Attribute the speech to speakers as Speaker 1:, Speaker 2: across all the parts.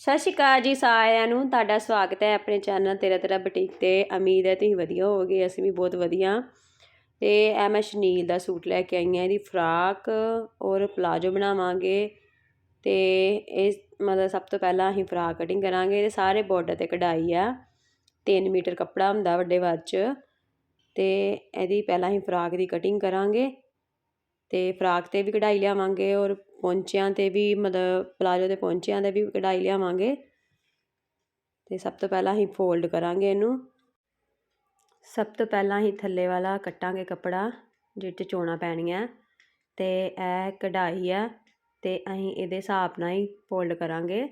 Speaker 1: ਸਤਿ ਸ਼੍ਰੀ ਅਕਾਲ ਜੀ ਸਾਰਿਆਂ ਨੂੰ। ਤੁਹਾਡਾ ਸਵਾਗਤ ਹੈ ਆਪਣੇ ਚੈਨਲ ਤੇਰਾ ਤੇਰਾ ਬੁਟੀਕ ਤੇ। ਉਮੀਦ ਹੈ ਤੁਸੀਂ ਵਧੀਆ ਹੋਵੋਗੇ, ਅਸੀਂ ਵੀ ਬਹੁਤ ਵਧੀਆ। ਤੇ ਇਹ ਮੈਂ ਸ਼ਨੀਲ ਦਾ ਸੂਟ ਲੈ ਕੇ ਆਈ ਹਾਂ, ਇਹਦੀ ਫਰਾਕ ਔਰ ਪਲਾਜੋ ਬਣਾਵਾਂਗੇ। ਤੇ ਇਹ ਮਤਲਬ ਸਭ ਤੋਂ ਪਹਿਲਾਂ ਅਸੀਂ ਫਰਾਕ ਕਟਿੰਗ ਕਰਾਂਗੇ, ਇਹਦੇ ਸਾਰੇ ਬਾਰਡਰ ਤੇ ਕਢਾਈ ਆ। 3 ਮੀਟਰ ਕੱਪੜਾ ਹੁੰਦਾ ਵੱਡੇ ਵੱਜ 'ਚ। ਤੇ ਇਹਦੀ ਪਹਿਲਾਂ ਅਸੀਂ ਫਰਾਕ ਦੀ ਕਟਿੰਗ ਕਰਾਂਗੇ। ਅਤੇ ਫਰਾਕ ਤੇ ਵੀ ਕਢਾਈ ਲਿਆਵਾਂਗੇ ਔਰ ਪੌਂਚਿਆਂ ਤੇ ਵੀ ਮਤਲਬ ਪਲਾਜੋ ਦੇ ਪੌਂਚਿਆਂ 'ਤੇ ਵੀ ਕਢਾਈ ਲਿਆਵਾਂਗੇ। ਅਤੇ ਸਭ ਤੋਂ ਪਹਿਲਾਂ ਅਸੀਂ ਫੋਲਡ ਕਰਾਂਗੇ ਇਹਨੂੰ। ਸਭ ਤੋਂ ਪਹਿਲਾਂ ਅਸੀਂ ਥੱਲੇ ਵਾਲਾ ਕੱਟਾਂਗੇ ਕੱਪੜਾ ਜਿਹਦੇ 'ਚ ਚੋਣਾ ਪੈਣੀਆਂ। ਅਤੇ ਇਹ ਕਢਾਈ ਆ ਅਤੇ ਅਸੀਂ ਇਹਦੇ ਹਿਸਾਬ ਨਾਲ ਹੀ ਫੋਲਡ ਕਰਾਂਗੇ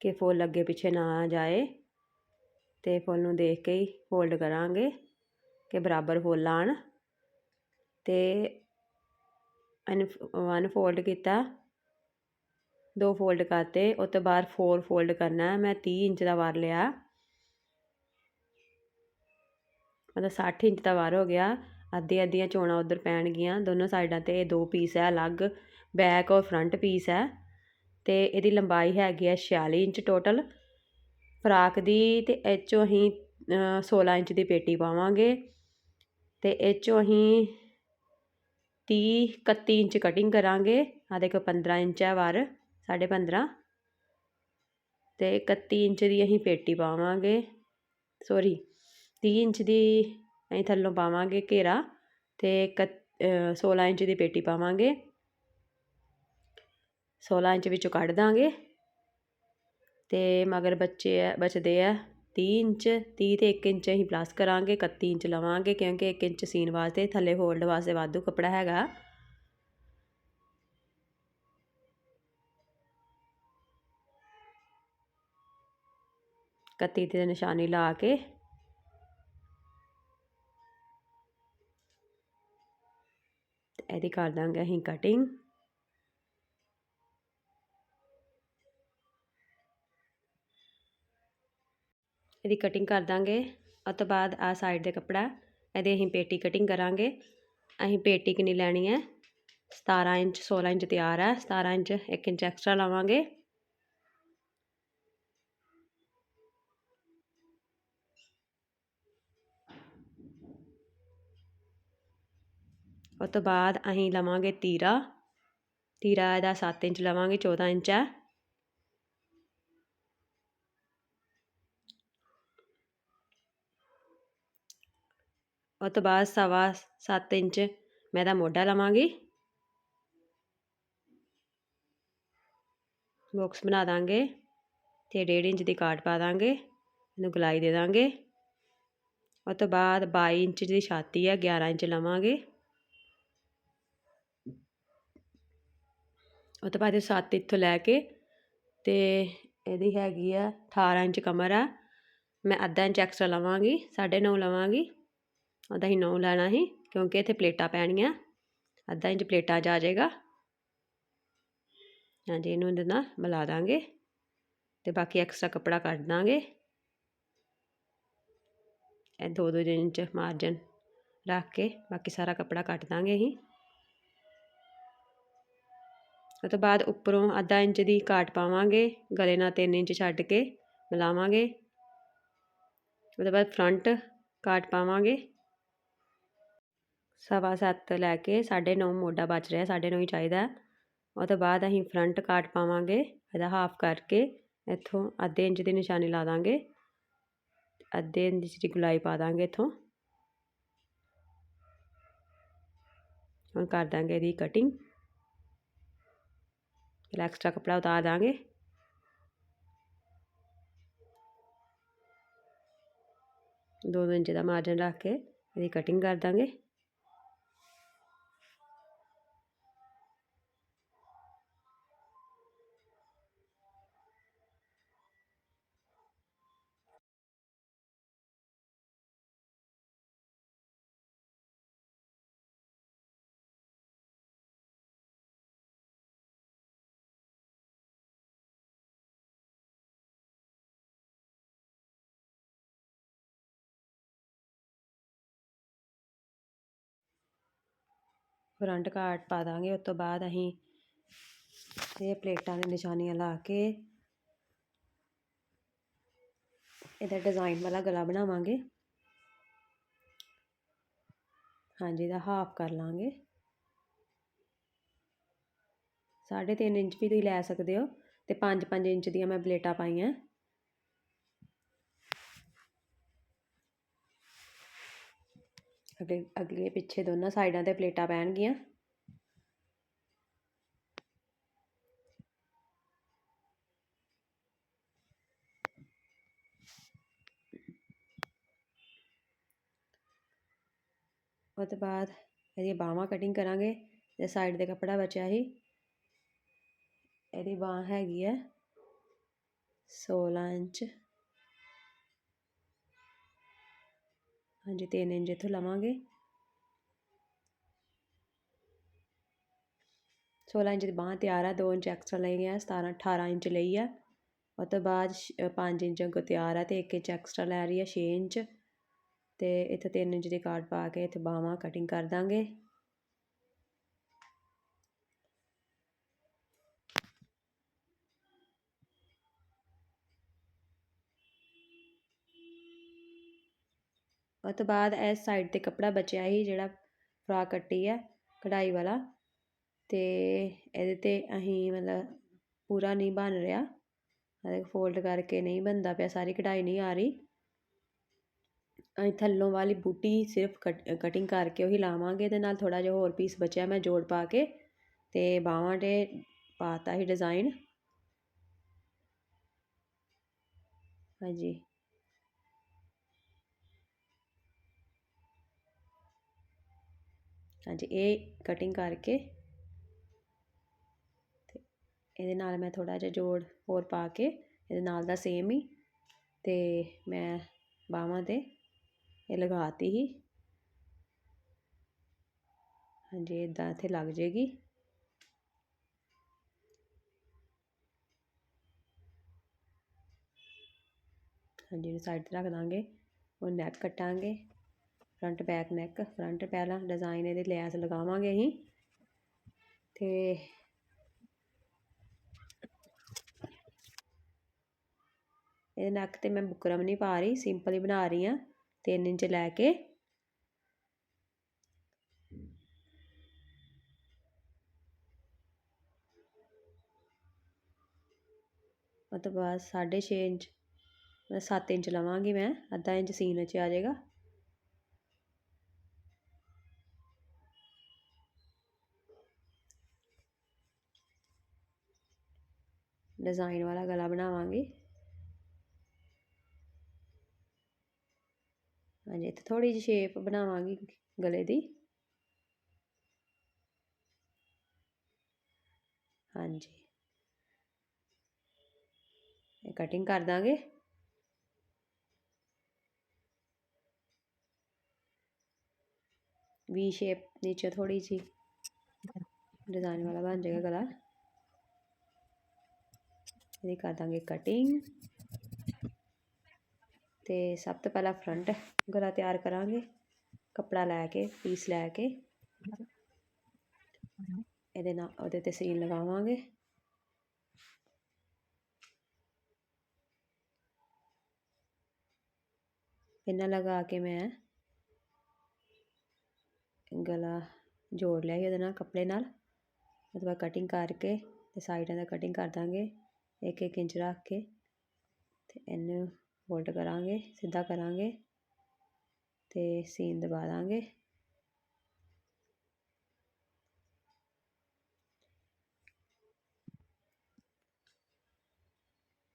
Speaker 1: ਕਿ ਫੁੱਲ ਅੱਗੇ ਪਿੱਛੇ ਨਾ ਜਾਏ। ਅਤੇ ਫੁੱਲ ਨੂੰ ਦੇਖ ਕੇ ਹੀ ਫੋਲਡ ਕਰਾਂਗੇ ਕਿ ਬਰਾਬਰ ਫੁੱਲ ਆਣ ਅਤੇ ਅਨ ਵਨ ਫੋਲਡ ਕੀਤਾ। ਦੋ ਫੋਲਡ ਕਰਤੇ ਉਹ ਤੋਂ ਬਾਅਦ ਫੋਰ ਫੋਲਡ ਕਰਨਾ ਮੈਂ 30 ਇੰਚ ਦਾ ਵਾਰ ਲਿਆ। ਮਤਲਬ 60 ਇੰਚ ਦਾ ਵਾਰ ਹੋ ਗਿਆ। ਅੱਧੀ ਅੱਧੀਆਂ ਚੋਣਾਂ ਉਧਰ ਪੈਣਗੀਆਂ। ਦੋਨੋਂ ਸਾਈਡਾਂ ਤੇ ਇਹ ਦੋ ਪੀਸ ਹੈ, ਅਲੱਗ ਬੈਕ ਔਰ ਫਰੰਟ ਪੀਸ ਹੈ। ਤੇ ਇਹਦੀ ਲੰਬਾਈ ਹੈਗੀ ਹੈ 46 ਇੰਚ ਟੋਟਲ ਫਰਾਕ ਦੀ ਤੇ ਇਹ 'ਚੋਂ ਅਸੀਂ 16 ਇੰਚ ਦੀ ਪੇਟੀ ਪਾਵਾਂਗੇ। ਤੇ ਇਹ 'ਚੋਂ ਅਸੀਂ 30 31 ਇੰਚ ਕਟਿੰਗ ਕਰਾਂਗੇ। ਆ ਦੇਖੋ 15 ਇੰਚ ਹੈ ਵਾਰ 15.5 ਤੇ 31 ਇੰਚ ਦੀ ਅਸੀਂ ਪੇਟੀ ਪਾਵਾਂਗੇ। ਸੌਰੀ 30 ਇੰਚ ਦੀ ਅਸੀਂ ਥੱਲੋਂ ਪਾਵਾਂਗੇ ਘੇਰਾ ਤੇ 16 ਇੰਚ ਦੀ ਪੇਟੀ ਪਾਵਾਂਗੇ। 16 ਇੰਚ ਵਿੱਚੋਂ ਕੱਢ ਦਾਂਗੇ। ਤੇ ਮਗਰ ਬੱਚੇ ਆ, ਬਚਦੇ ਆ 30 ਇੰਚ 30 ਤੇ 1 ਇੰਚ ਅਸੀਂ ਪਲੱਸ ਕਰਾਂਗੇ 31 ਇੰਚ ਲਵਾਂਗੇ ਕਿਉਂਕਿ 1 ਇੰਚ ਸੀਨ ਵਾਸਤੇ ਥੱਲੇ ਫੋਲਡ ਵਾਸਤੇ ਵਾਧੂ ਕੱਪੜਾ ਹੈਗਾ। ਕੱਤੀ ਤੇ ਨਿਸ਼ਾਨੀ ਲਾ ਕੇ ਇਹਦੀ ਕਰ ਦਾਂਗੇ ਅਸੀਂ ਕਟਿੰਗ ਇਹਦੀ ਕਟਿੰਗ ਕਰ ਦਾਂਗੇ। ਉਸ ਤੋਂ ਬਾਅਦ ਆ ਸਾਈਡ ਦੇ ਕੱਪੜਾ, ਇਹਦੇ ਅਸੀਂ ਪੇਟੀ ਕਟਿੰਗ ਕਰਾਂਗੇ। ਅਸੀਂ ਪੇਟੀ ਕਿੰਨੀ ਲੈਣੀ ਹੈ? 17 ਇੰਚ 16 ਇੰਚ ਤਿਆਰ ਹੈ। 17 ਇੰਚ 1 ਇੰਚ ਐਕਸਟਰਾ ਲਾਵਾਂਗੇ। ਉਸ ਤੋਂ ਬਾਅਦ ਅਸੀਂ ਲਵਾਂਗੇ ਤੀਰਾ। ਤੀਰਾ ਇਹਦਾ 7 ਇੰਚ ਲਵਾਂਗੇ 14 ਇੰਚ ਹੈ। ਉਹ ਤੋਂ ਬਾਅਦ ਸਵਾ 7 ਇੰਚ ਮੈਂ ਇਹਦਾ ਮੋਢਾ ਲਵਾਂਗੀ। ਬਾਕਸ ਬਣਾ ਦਾਂਗੇ ਤੇ 1.5 ਇੰਚ ਦੀ ਕਾਟ ਪਾ ਦਾਂਗੇ, ਇਹਨੂੰ ਗਲਾਈ ਦੇ ਦਾਂਗੇ। ਉਹ ਤੋਂ ਬਾਅਦ 22 ਇੰਚ ਦੀ ਛਾਤੀ ਹੈ 11 ਇੰਚ ਲਵਾਂਗੇ। ਉਹ ਤੋਂ ਬਾਅਦ 7 ਇੱਥੋਂ ਲੈ ਕੇ ਤੇ ਇਹਦੀ ਹੈਗੀ ਆ 18 ਇੰਚ ਕਮਰ ਆ, ਮੈਂ ਅੱਧਾ ਇੰਚ ਐਕਸਟਰਾ ਲਵਾਂਗੀ 9.5 ਲਵਾਂਗੀ। ਉਹਦਾ ਹੀ 9 ਲੈਣਾ ਸੀ, ਕਿਉਂਕਿ ਇੱਥੇ ਪਲੇਟਾਂ ਪੈਣੀਆਂ। ਅੱਧਾ ਇੰਚ ਪਲੇਟਾਂ 'ਚ ਆ ਜਾਏਗਾ। ਹਾਂਜੀ, ਇਹਨੂੰ ਇਹਦੇ ਨਾਲ ਮਿਲਾ ਦਾਂਗੇ ਤੇ ਬਾਕੀ ਐਕਸਟਰਾ ਕੱਪੜਾ ਕੱਢ ਦਾਂਗੇ। ਇਹ 2-2 ਇੰਚ ਮਾਰਜਨ ਰੱਖ ਕੇ ਬਾਕੀ ਸਾਰਾ ਕੱਪੜਾ ਕੱਟ ਦਾਂਗੇ ਅਸੀਂ। ਉਸ ਤੋਂ ਬਾਅਦ ਉੱਪਰੋਂ ਅੱਧਾ ਇੰਚ ਦੀ ਕਾਟ ਪਾਵਾਂਗੇ, ਗਲੇ ਨਾਲ 3 ਇੰਚ ਛੱਡ ਕੇ ਮਿਲਾਵਾਂਗੇ। ਉਹਦੇ ਬਾਅਦ ਫਰੰਟ ਕਾਟ ਪਾਵਾਂਗੇ। ਸਵਾ ਸੱਤ ਲੈ ਕੇ 9.5 ਮੋਢਾ ਬਚ ਰਿਹਾ 9.5 ਹੀ ਚਾਹੀਦਾ। ਉਹ ਤੋਂ ਬਾਅਦ ਅਸੀਂ ਫਰੰਟ ਕਾਟ ਪਾਵਾਂਗੇ, ਇਹਦਾ ਹਾਫ ਕਰਕੇ ਇੱਥੋਂ ਅੱਧੇ ਇੰਚ ਦੀ ਨਿਸ਼ਾਨੀ ਲਾ ਦਾਂਗੇ। ਅੱਧੇ ਇੰਚ ਦੀ ਗੁਲਾਈ ਪਾ ਦਾਂਗੇ ਇੱਥੋਂ। ਹੁਣ ਕਰ ਦਾਂਗੇ ਇਹਦੀ ਕਟਿੰਗ ਫਿਰ ਐਕਸਟਰਾ ਕਪੜਾ ਉਤਾਰ ਦਾਂਗੇ। ਦੋ ਦੋ ਇੰਚ ਦਾ ਮਾਰਜਨ ਰੱਖ ਕੇ ਇਹਦੀ ਕਟਿੰਗ ਕਰ ਦਾਂਗੇ। ਫਰੰਟ ਘਾਟ ਪਾ ਦਾਂਗੇ, ਉਸ ਤੋਂ ਬਾਅਦ ਅਸੀਂ ਇਹ ਪਲੇਟਾਂ ਦੇ ਨਿਸ਼ਾਨੀਆਂ ਲਾ ਕੇ ਇਹਦਾ ਡਿਜ਼ਾਈਨ ਵਾਲਾ ਗਲਾ ਬਣਾਵਾਂਗੇ। ਹਾਂਜੀ, ਇਹਦਾ ਹਾਫ ਕਰ ਲਾਂਗੇ। 3.5 ਇੰਚ ਵੀ ਤੁਸੀਂ ਲੈ ਸਕਦੇ ਹੋ ਤੇ 5-5 ਇੰਚ ਦੀਆਂ ਮੈਂ ਪਲੇਟਾਂ ਪਾਈਆਂ। ਅਗਲੇ ਅਗਲੇ ਪਿੱਛੇ ਦੋਨਾਂ ਸਾਈਡਾਂ ਤੇ ਪਲੇਟਾਂ ਪੈਣਗੀਆਂ। ਉਹ ਤੋਂ ਬਾਅਦ ਇਹਦੀ ਬਾਹਾਂ ਕਟਿੰਗ ਕਰਾਂਗੇ ਤੇ ਸਾਈਡ ਦੇ ਕੱਪੜਾ ਬਚਿਆ ਸੀ। ਇਹਦੀ ਬਾਹ ਹੈਗੀ ਹੈ 16 ਇੰਚ। ਹਾਂਜੀ 3 ਇੰਚ ਇੱਥੋਂ ਲਵਾਂਗੇ। 16 ਇੰਚ ਦੀ ਬਾਹ ਤਿਆਰ ਆ 2 ਇੰਚ ਐਕਸਟਰਾ ਲਈ ਆ 17 18 ਇੰਚ ਲਈ ਆ। ਉਹ ਤੋਂ ਬਾਅਦ 5 ਇੰਚ ਅੱਗੋਂ ਤਿਆਰ ਆ ਤੇ 1 ਇੰਚ ਐਕਸਟਰਾ ਲੈ ਰਹੀ ਆ 6 ਇੰਚ। ਤੇ ਇੱਥੇ 3 ਇੰਚ ਦੀ ਕਾਰਡ ਪਾ ਕੇ ਇੱਥੇ ਬਾਹਾਂ ਕਟਿੰਗ ਕਰ ਦਾਂਗੇ। ਉਹ ਤੋਂ ਬਾਅਦ ਇਸ ਸਾਈਡ ਤੇ ਕੱਪੜਾ ਬਚਿਆ ਸੀ, ਜਿਹੜਾ ਫਰਾਕ ਕੱਟੀ ਹੈ ਕਢਾਈ ਵਾਲਾ। ਤੇ ਇਹਦੇ ਤੇ ਅਸੀਂ ਮਤਲਬ ਪੂਰਾ ਨਹੀਂ ਬਣ ਰਿਹਾ। ਇਹ ਫੋਲਡ ਕਰਕੇ ਨਹੀਂ ਬੰਦਾ ਪਿਆ, ਸਾਰੀ ਕਢਾਈ ਨਹੀਂ ਆ ਰਹੀ। ਅਸੀਂ ਥੱਲੋਂ ਵਾਲੀ ਬੂਟੀ ਸਿਰਫ ਕਟਿੰਗ ਕਰਕੇ ਉਹੀ ਲਾਵਾਂਗੇ, ਇਹਦੇ ਨਾਲ ਥੋੜਾ ਜਿਹਾ ਹੋਰ ਪੀਸ ਬਚਿਆ ਮੈਂ ਜੋੜ ਪਾ ਕੇ। ਤੇ ਬਾਹਾਂ ਤੇ ਪਾਤਾ ਹੀ ਡਿਜ਼ਾਈਨ ਹਾਂਜੀ। ਹਾਂਜੀ, ਇਹ ਕਟਿੰਗ ਕਰਕੇ ਤੇ ਇਹਦੇ ਨਾਲ ਮੈਂ ਥੋੜਾ ਜਿਹਾ ਜੋੜ ਹੋਰ ਪਾ ਕੇ ਇਹਦੇ ਨਾਲ ਦਾ ਸੇਮ ਹੀ ਤੇ ਮੈਂ ਬਾਹਾਂ ਤੇ ਇਹ ਲਗਾਤੀ ਹੀ। ਹਾਂਜੀ ਇਦਾਂ ਇੱਥੇ ਲੱਗ ਜੇਗੀ। ਹਾਂਜੀ ਨੂੰ ਸਾਈਡ ਤੇ ਰੱਖ ਦਾਂਗੇ ਉਹ ਨੈਕ ਕੱਟਾਂਗੇ। ਫਰੰਟ ਬੈਕ ਨੈਕ ਫਰੰਟ ਪਹਿਲਾਂ ਡਿਜ਼ਾਈਨ ਇਹਦੇ ਲੈਸ ਲਗਾਵਾਂਗੇ ਅਸੀਂ। ਤੇ ਇਹ ਨੱਕ ਤੇ ਮੈਂ ਬੁਕਰਮ ਨਹੀਂ ਪਾ ਰਹੀ ਸਿੰਪਲ ਹੀ ਬਣਾ ਰਹੀ ਆ 3 ਇੰਚ ਲੈ ਕੇ। ਉਹ ਤੋਂ ਬਾਅਦ 6.5 ਇੰਚ 7 ਇੰਚ ਲਵਾਂਗੀ ਮੈਂ, ਅੱਧਾ ਇੰਚ ਸੀਨ 'ਚ ਆ ਜਾਏਗਾ। ਡਿਜ਼ਾਈਨ ਵਾਲਾ ਗਲਾ ਬਣਾਵਾਂਗੇ। ਹਾਂਜੀ, ਇੱਥੇ ਥੋੜੀ ਜਿਹੀ ਸ਼ੇਪ ਬਣਾਵਾਂਗੀ ਗਲੇ ਦੀ। ਹਾਂਜੀ। ਇਹ ਕਟਿੰਗ ਕਰ ਦਾਂਗੇ। ਵੀ ਸ਼ੇਪ ਨੀਚੇ ਥੋੜੀ ਜੀ ਡਿਜ਼ਾਈਨ ਵਾਲਾ ਬਣ ਜਾਏਗਾ ਗਲਾ। ਇਹਦੀ ਕਰ ਦਾਂਗੇ ਕਟਿੰਗ ਤੇ ਸਭ ਤੋਂ ਪਹਿਲਾਂ ਫਰੰਟ ਗਲਾ ਤਿਆਰ ਕਰਾਂਗੇ, ਕਪੜਾ ਲੈ ਕੇ ਪੀਸ ਲੈ ਕੇ। ਇਹਦੇ ਨਾਲ ਉਹਦੇ ਤੇ ਸੀਨ ਲਗਾਵਾਂਗੇ। ਇਹਨਾਂ ਲਗਾ ਕੇ ਮੈਂ ਗਲਾ ਜੋੜ ਲਿਆ ਉਹਦੇ ਨਾਲ, ਕੱਪੜੇ ਨਾਲ। ਉਹਦੇ ਬਾਅਦ ਕਟਿੰਗ ਕਰਕੇ ਤੇ ਸਾਈਡਾਂ ਦਾ ਕਟਿੰਗ ਕਰ ਦਾਂਗੇ। ਇੱਕ ਇੱਕ ਇੰਚ ਰੱਖ ਕੇ ਤੇ ਇਹਨੂੰ ਫੋਲਡ ਕਰਾਂਗੇ, ਸਿੱਧਾ ਕਰਾਂਗੇ ਤੇ ਸੀਨ ਦਬਾ ਦਾਂਗੇ।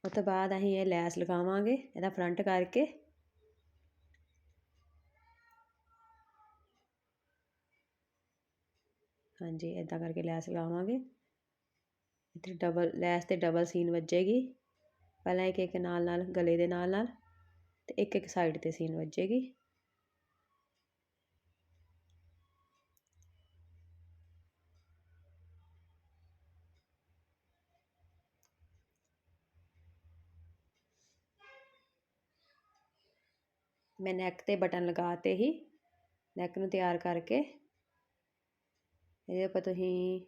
Speaker 1: ਉਸ ਤੋਂ ਬਾਅਦ ਅਸੀਂ ਇਹ ਲੈਸ ਲਗਾਵਾਂਗੇ ਇਹਦਾ ਫਰੰਟ ਕਰਕੇ। ਹਾਂਜੀ ਇਦਾਂ ਕਰਕੇ ਲੈਸ ਲਗਾਵਾਂਗੇ। ਇੱਥੇ ਡਬਲ ਲੈਸ ਤੇ ਡਬਲ ਸੀਨ ਵੱਜੇਗੀ। ਪਹਿਲਾਂ ਇੱਕ ਇੱਕ ਨਾਲ ਨਾਲ, ਗਲੇ ਦੇ ਨਾਲ ਨਾਲ ਤੇ ਇੱਕ ਇੱਕ ਸਾਈਡ ਤੇ ਸੀਨ ਵੱਜੇਗੀ। ਮੈਂ ਨੈਕ ਤੇ ਬਟਨ ਲਗਾ ਤੇ ਹੀ ਨੈਕ ਨੂੰ ਤਿਆਰ ਕਰਕੇ। ਇਹਦੇ ਉੱਪਰ ਤੁਸੀਂ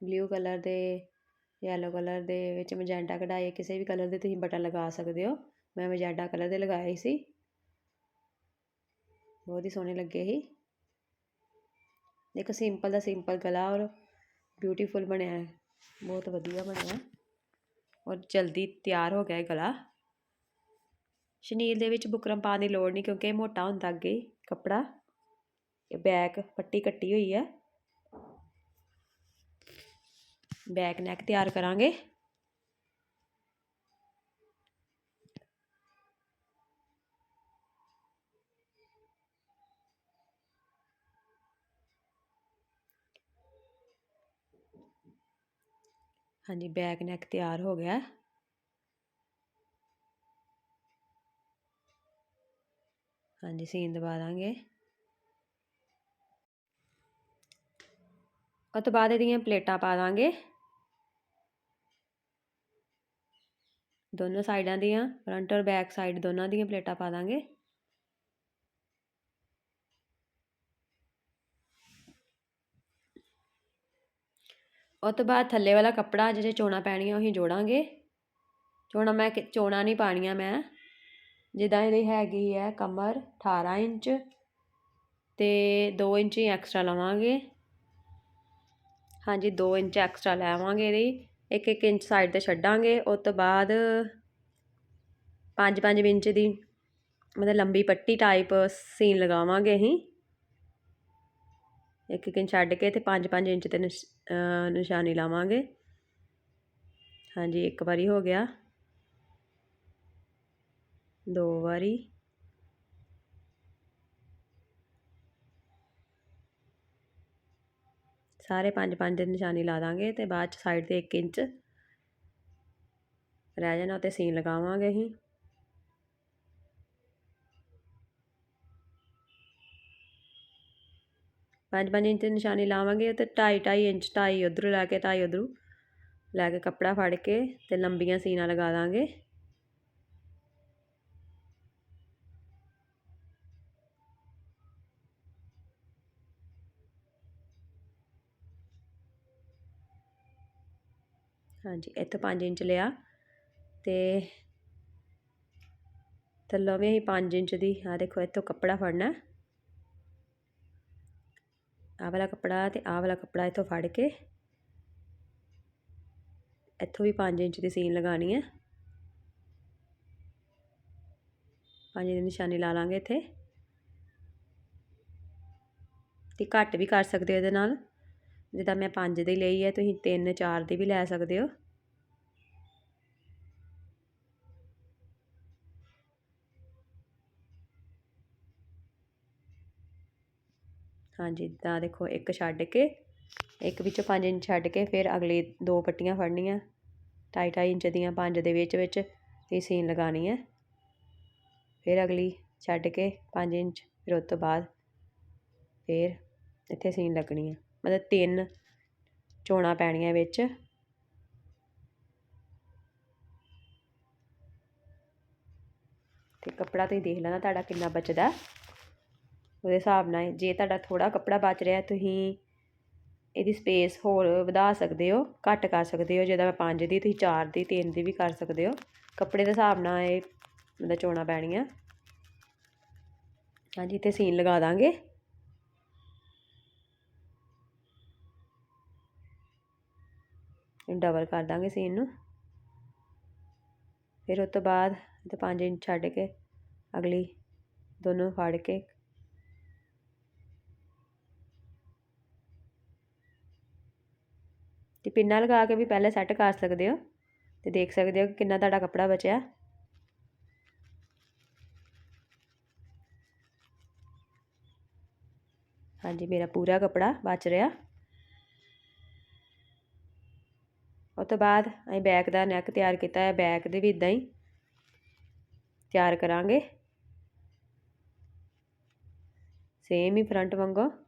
Speaker 1: ਬਲੂ ਕਲਰ ਦੇ ਯੈਲੋ ਕਲਰ ਦੇ ਵਿੱਚ ਮਜੈਂਟਾ ਕਢਾਈ, ਕਿਸੇ ਵੀ ਕਲਰ ਦੇ ਤੁਸੀਂ ਬਟਨ ਲਗਾ ਸਕਦੇ ਹੋ। ਮੈਂ ਮਜੈਡਾ ਕਲਰ ਦੇ ਲਗਾਏ ਸੀ। ਬਹੁਤ ਹੀ ਸੋਹਣੇ ਲੱਗੇ ਸੀ। ਦੇਖੋ ਸਿੰਪਲ ਦਾ ਸਿੰਪਲ ਗਲਾ ਔਰ ਬਿਊਟੀਫੁਲ ਬਣਿਆ ਬਹੁਤ ਵਧੀਆ ਬਣਿਆ ਔਰ ਜਲਦੀ ਤਿਆਰ ਹੋ ਗਿਆ ਗਲਾ। ਸ਼ਨੀਲ ਦੇ ਵਿੱਚ ਬੁਕਰਮ ਪਾਉਣ ਦੀ ਲੋੜ ਨਹੀਂ ਕਿਉਂਕਿ ਇਹ ਮੋਟਾ ਹੁੰਦਾ ਅੱਗੇ ਕੱਪੜਾ। ਇਹ ਬੈਕ ਪੱਟੀ ਕੱਟੀ ਹੋਈ ਹੈ। ਬੈਕ ਨੈਕ ਤਿਆਰ ਕਰਾਂਗੇ। ਹਾਂਜੀ ਬੈਕ ਨੈਕ ਤਿਆਰ ਹੋ ਗਿਆ। ਹਾਂਜੀ, ਸੀਨ ਦਬਾ ਦਾਂਗੇ। ਉਸ ਤੋਂ ਬਾਅਦ ਇਹਦੀਆਂ ਪਲੇਟਾਂ ਪਾ ਦਾਂਗੇ। ਦੋਨੋਂ ਸਾਈਡਾਂ ਦੀਆਂ ਫਰੰਟ ਔਰ ਬੈਕ ਸਾਈਡ ਦੋਨਾਂ ਦੀਆਂ ਪਲੇਟਾਂ ਪਾ ਦਾਂਗੇ। ਉਸ ਤੋਂ ਬਾਅਦ ਥੱਲੇ ਵਾਲਾ ਕੱਪੜਾ ਜਿਹੜੇ ਚੋਣਾ ਪੈਣੀਆਂ ਉਹੀ ਜੋੜਾਂਗੇ। ਚੋਣਾ ਮੈਂ ਚੋਣਾ ਨਹੀਂ ਪਾਣੀਆਂ ਮੈਂ। ਜਿੱਦਾਂ ਇਹਦੀ ਹੈਗੀ ਹੈ ਕਮਰ 18 ਇੰਚ ਤੇ 2 ਇੰਚ ਹੀ ਐਕਸਟਰਾ ਲਵਾਂਗੇ। ਹਾਂਜੀ 2 ਇੰਚ ਐਕਸਟਰਾ ਲੈਵਾਂਗੇ ਇਹਦੀ। ਇੱਕ ਇੱਕ ਇੰਚ ਸਾਈਡ ਤੇ ਛੱਡਾਂਗੇ, ਉਸ ਤੋਂ ਬਾਅਦ 5-5 ਇੰਚ ਦੀ ਮਤਲਬ ਲੰਬੀ ਪੱਟੀ ਟਾਈਪ ਸੀਨ ਲਗਾਵਾਂਗੇ ਅਸੀਂ। ਇੱਕ ਇੱਕ ਇੰਚ ਛੱਡ ਕੇ ਤੇ 5-5 ਇੰਚ ਤੇ ਨਿਸ਼ਾਨੀ ਲਾਵਾਂਗੇ। ਹਾਂਜੀ, ਇੱਕ ਵਾਰੀ ਹੋ ਗਿਆ। ਦੋ ਵਾਰੀ। ਸਾਰੇ 5-5 ਦੇ ਨਿਸ਼ਾਨੀ ਲਾ ਦਾਂਗੇ ਤੇ ਬਾਅਦ ਚ ਸਾਈਡ ਤੇ 1 ਇੰਚ ਰਹਿ ਜਾਣਾ ਤੇ ਸੀਨ ਲਗਾਵਾਂਗੇ ਅਸੀਂ। ਪੰਜ ਪੰਜ ਇੰਚ ਦੀ ਨਿਸ਼ਾਨੀ ਲਾਵਾਂਗੇ ਤੇ 2.5 2.5 ਇੰਚ 2.5 ਉਧਰੋਂ ਲੈ ਕੇ 2.5 ਉਧਰੋਂ ਲੈ ਕੇ ਕੱਪੜਾ ਫੜ ਕੇ ਤੇ ਲੰਬੀਆਂ ਸੀਨਾ ਲਗਾ ਦਾਂਗੇ। ਹਾਂਜੀ, ਇੱਥੋਂ 5 ਇੰਚ ਲਿਆ ਤੇ ਥੱਲੋਂ ਵੀ ਅਸੀਂ 5 ਇੰਚ ਦੀ ਆ ਦੇਖੋ ਇੱਥੋਂ ਕੱਪੜਾ ਫੜਨਾ। ਆਹ ਵਾਲਾ ਕੱਪੜਾ ਤੇ ਆਹ ਵਾਲਾ ਕੱਪੜਾ ਇੱਥੋਂ ਫੜ ਕੇ ਇੱਥੋਂ ਵੀ 5 ਇੰਚ ਦੀ ਸੀਨ ਲਗਾਣੀ ਹੈ 5 ਦੀ ਨਿਸ਼ਾਨੀ ਲਾ ਲਾਂਗੇ ਇੱਥੇ। ਤੇ ਘੱਟ ਵੀ ਕਰ ਸਕਦੇ ਹੋ ਇਹਦੇ ਨਾਲ। ਜਿੱਦਾਂ ਮੈਂ 5 ਦੀ ਲਈ ਹੈ, ਤੁਸੀਂ 3 4 ਦੀ ਵੀ ਲੈ ਸਕਦੇ ਹੋ। ਹਾਂਜੀ, ਤਾਂ ਦੇਖੋ ਇੱਕ ਛੱਡ ਕੇ, ਇੱਕ ਵਿੱਚੋਂ 5 ਇੰਚ ਛੱਡ ਕੇ ਫਿਰ ਅਗਲੀ ਦੋ ਪੱਟੀਆਂ ਫੜਨੀਆਂ। ਢਾਈ ਢਾਈ ਇੰਚ ਦੀਆਂ ਪੰਜ ਦੇ ਵਿੱਚ ਵਿੱਚ ਇਹ ਸੀਨ ਲਗਾਣੀ ਹੈ। ਫਿਰ ਅਗਲੀ ਛੱਡ ਕੇ 5 ਇੰਚ, ਫਿਰ ਉਸ ਤੋਂ ਬਾਅਦ ਫਿਰ ਇੱਥੇ ਸੀਨ ਲੱਗਣੀ ਹੈ। ਮਤਲਬ ਤਿੰਨ ਚੋਣਾ ਪੈਣੀਆਂ ਵਿੱਚ। ਤੇ ਕੱਪੜਾ ਤੁਸੀਂ ਦੇਖ ਲੈਣਾ ਤੁਹਾਡਾ ਕਿੰਨਾ ਬਚਦਾ। ਉਹਦੇ ਹਿਸਾਬ ਨਾਲ ਜੇ ਤੁਹਾਡਾ ਥੋੜਾ ਕੱਪੜਾ ਬਚ ਰਿਹਾ, ਤੁਸੀਂ ਇਹਦੀ ਸਪੇਸ ਹੋਰ ਵਧਾ ਸਕਦੇ ਹੋ, ਘੱਟ ਕਰ ਸਕਦੇ ਹੋ ਜਿਹਦਾ ਮੈਂ 5 ਦੀ, ਤੁਸੀਂ 4 ਦੀ 3 ਦੀ ਵੀ ਕਰ ਸਕਦੇ ਹੋ। ਕੱਪੜੇ ਦੇ ਹਿਸਾਬ ਨਾਲ ਇਹ ਮਤਲਬ ਚੋਣਾ ਪੈਣੀਆਂ। ਹਾਂਜੀ, ਇੱਥੇ ਸੀਨ ਲਗਾ ਦਾਂਗੇ। ਡਬਲ ਕਰ ਦਾਂਗੇ ਸੀਨ ਨੂੰ। ਫਿਰ ਉਸ ਤੋਂ ਬਾਅਦ ਤੇ 5 ਇੰਚ ਛੱਡ ਕੇ ਅਗਲੀ ਦੋਨੋਂ ਫੜ ਕੇ ਪਿੰਨਾਂ ਲਗਾ ਕੇ ਵੀ ਪਹਿਲੇ ਸੈੱਟ ਕਰ ਸਕਦੇ ਹੋ ਤੇ ਦੇਖ ਸਕਦੇ ਹੋ ਕਿ ਕਿੰਨਾ ਤੁਹਾਡਾ ਕੱਪੜਾ ਬਚਿਆ। ਹਾਂਜੀ, ਮੇਰਾ ਪੂਰਾ ਕੱਪੜਾ ਬਚ ਰਿਹਾ। ਉਸ ਤੋਂ ਬਾਅਦ ਅਸੀਂ ਬੈਕ ਦਾ ਨੈਕ ਤਿਆਰ ਕੀਤਾ ਹੈ। ਬੈਕ ਦੇ ਵੀ ਇਦਾਂ ਹੀ ਤਿਆਰ ਕਰਾਂਗੇ। ਸੇਮ ਹੀ ਫਰੰਟ ਵਾਂਗੂ।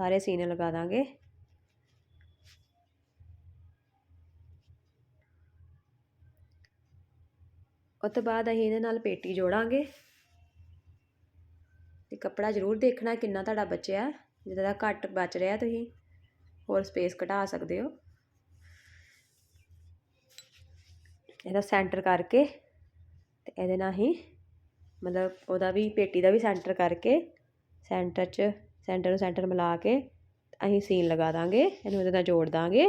Speaker 1: ਸਾਰੇ ਸੀਨ ਲਗਾ ਦਾਂਗੇ। ਉਸ ਤੋਂ ਬਾਅਦ ਅਸੀਂ ਇਹਦੇ ਨਾਲ ਪੇਟੀ ਜੋੜਾਂਗੇ। ਤੇ ਕੱਪੜਾ ਜ਼ਰੂਰ ਦੇਖਣਾ ਕਿੰਨਾ ਤੁਹਾਡਾ ਬਚਿਆ ਜਿੱਦਾਂ ਦਾ ਘੱਟ ਬਚ ਰਿਹਾ ਤੁਸੀਂ ਹੋਰ ਸਪੇਸ ਘਟਾ ਸਕਦੇ ਹੋ। ਇਹਦਾ ਸੈਂਟਰ ਕਰਕੇ ਤੇ ਇਹਦੇ ਨਾਲ ਹੀ ਮਤਲਬ ਉਹਦਾ ਵੀ ਪੇਟੀ ਦਾ ਵੀ ਸੈਂਟਰ ਕਰਕੇ ਸੈਂਟਰ 'ਚ ਸੈਂਟਰ ਨੂੰ ਸੈਂਟਰ ਮਿਲਾ ਕੇ ਅਸੀਂ ਸੀਨ ਲਗਾ ਦਾਂਗੇ, ਇਹਨੂੰ ਇਹਦੇ ਨਾਲ ਜੋੜ ਦਾਂਗੇ।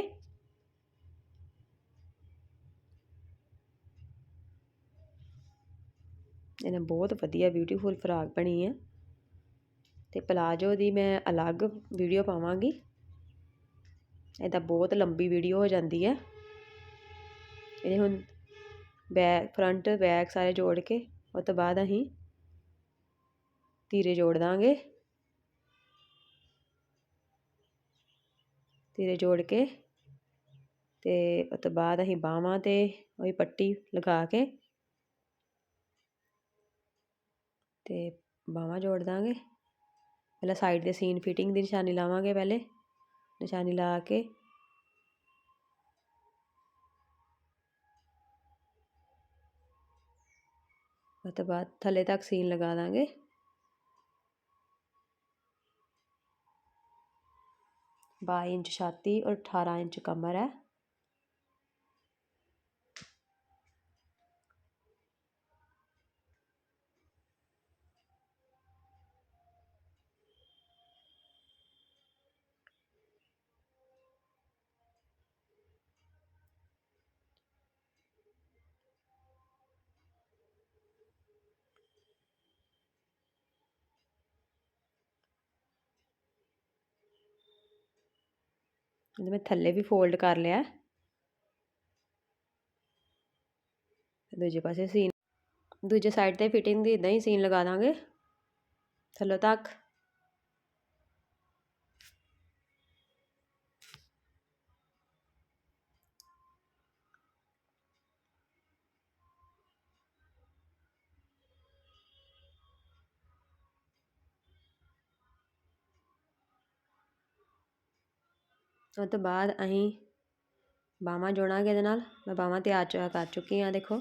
Speaker 1: ਇਹਨੇ ਬਹੁਤ ਵਧੀਆ ਬਿਊਟੀਫੁਲ ਫਰਾਕ ਬਣੀ ਹੈ ਤੇ ਪਲਾਜੋ ਦੀ ਮੈਂ ਅਲੱਗ ਵੀਡੀਓ ਪਾਵਾਂਗੀ। ਇਹਦਾ ਬਹੁਤ ਲੰਬੀ ਵੀਡੀਓ ਹੋ ਜਾਂਦੀ ਹੈ ਇਹਦੇ ਹੁਣ ਬੈਕ ਫਰੰਟ ਬੈਕ ਸਾਰੇ ਜੋੜ ਕੇ, ਉਸ ਤੋਂ ਬਾਅਦ ਅਸੀਂ ਤੀਰੇ ਜੋੜ ਦਾਂਗੇ। ਸਿਰੇ ਜੋੜ ਕੇ ਤੇ ਉਸ ਤੋਂ ਬਾਅਦ ਅਸੀਂ ਬਾਹਾਂ ਤੇ ਉਹੀ ਪੱਟੀ ਲਗਾ ਕੇ ਤੇ ਬਾਹਾਂ ਜੋੜ ਦਾਂਗੇ। ਪਹਿਲਾਂ ਸਾਈਡ ਦੇ ਸੀਨ ਫਿਟਿੰਗ ਦੀ ਨਿਸ਼ਾਨੀ ਲਾਵਾਂਗੇ ਪਹਿਲੇ। ਨਿਸ਼ਾਨੀ ਲਾ ਕੇ ਉਸ ਤੋਂ ਬਾਅਦ ਥੱਲੇ ਤੱਕ ਸੀਨ ਲਗਾ ਦਾਂਗੇ। ਬਾਈ ਇੰਚ ਛਾਤੀ ਔਰ 18 ਇੰਚ ਕਮਰ ਹੈ। ਇਹਦੇ ਮੈਂ ਥੱਲੇ ਵੀ ਫੋਲਡ ਕਰ ਲਿਆ। ਦੂਜੇ ਪਾਸੇ ਸੀਨ ਦੂਜੇ ਸਾਈਡ ਤੇ ਫਿਟਿੰਗ ਦੀ ਇਦਾਂ ਹੀ ਸੀਨ ਲਗਾ ਦਾਂਗੇ। ਥੱਲੋਂ ਤੱਕ। ਉਹ ਤੋਂ ਬਾਅਦ ਅਸੀਂ ਬਾਹਵਾਂ ਜੋੜਾਂਗੇ ਇਹਦੇ ਨਾਲ। ਮੈਂ ਬਾਹਵਾਂ ਤਿਆਰ ਚ, ਕਰ ਚੁੱਕੀ ਹਾਂ, ਦੇਖੋ।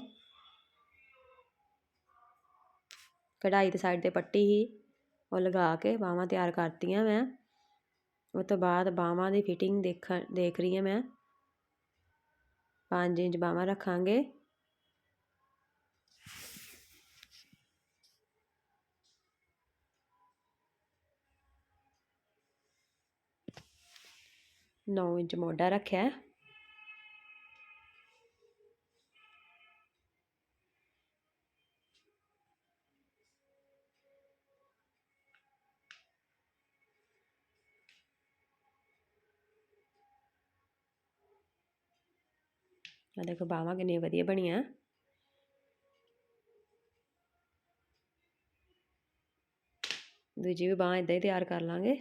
Speaker 1: ਕਢਾਈ ਦੇ ਸਾਈਡ ਤੇ ਪੱਟੀ ਹੀ ਉਹ ਲਗਾ ਕੇ ਬਾਹਵਾਂ ਤਿਆਰ ਕਰਤੀਆਂ ਮੈਂ। ਉਹ ਤੋਂ ਬਾਅਦ ਬਾਹਵਾਂ ਦੀ ਫਿਟਿੰਗ ਦੇਖਣ, ਦੇਖ ਰਹੀ ਹਾਂ ਮੈਂ। 5 ਇੰਚ ਬਾਹਵਾਂ ਰੱਖਾਂਗੇ। ਨੌ ਇੰਚ ਮੋਢਾ ਰੱਖਿਆ ਆ ਦੇਖੋ, ਬਾਹਾਂ ਕਿੰਨੀਆਂ ਵਧੀਆ ਬਣੀਆਂ। ਦੂਜੀ ਵੀ ਬਾਹ ਇਦਾਂ ਹੀ ਤਿਆਰ ਕਰ ਲਾਂਗੇ।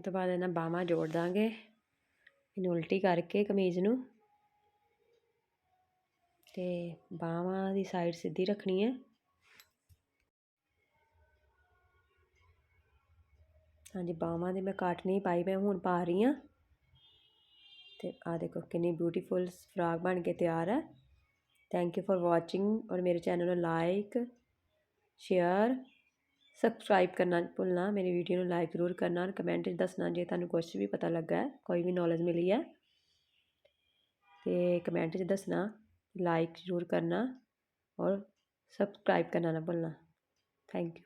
Speaker 1: ਉਹ ਤੋਂ ਬਾਅਦ ਇਹਨਾਂ ਬਾਹਾਂ ਜੋੜ ਦਾਂਗੇ। ਇਹਨੂੰ ਉਲਟੀ ਕਰਕੇ ਕਮੀਜ਼ ਨੂੰ। ਤੇ ਬਾਹਾਂ ਦੀ ਸਾਈਡ ਸਿੱਧੀ ਰੱਖਣੀ ਹੈ। ਹਾਂਜੀ, ਬਾਹਾਂ ਦੇ ਮੈਂ ਕੱਟ ਨਹੀਂ ਪਾਈ, ਮੈਂ ਹੁਣ ਪਾ ਰਹੀ ਹਾਂ। ਤੇ ਆ ਦੇਖੋ ਕਿੰਨੀ ਬਿਊਟੀਫੁਲ ਫਰਾਕ ਬਣ ਕੇ ਤਿਆਰ ਹੈ। ਥੈਂਕ ਯੂ ਫॉर ਵਾਚਿੰਗ ਔਰ ਮੇਰੇ ਚੈਨਲ ਨੂੰ ਲਾਈਕ ਸ਼ੇਅਰ ਸਬਸਕ੍ਰਾਈਬ ਕਰਨਾ ਭੁੱਲਣਾ, ਮੇਰੀ ਵੀਡੀਓ ਨੂੰ ਲਾਈਕ ਜ਼ਰੂਰ ਕਰਨਾ ਔਰ ਕਮੈਂਟ ਵਿੱਚ ਦੱਸਣਾ ਜੇ ਤੁਹਾਨੂੰ ਕੁਝ ਵੀ ਪਤਾ ਲੱਗਾ ਕੋਈ ਵੀ ਨੌਲੇਜ ਮਿਲੀ ਹੈ। ਤੇ ਕਮੈਂਟ ਵਿੱਚ ਦੱਸਣਾ ਲਾਈਕ ਜ਼ਰੂਰ ਕਰਨਾ ਔਰ ਸਬਸਕ੍ਰਾਈਬ ਕਰਨਾ ਨਾ ਭੁੱਲਣਾ। Thank you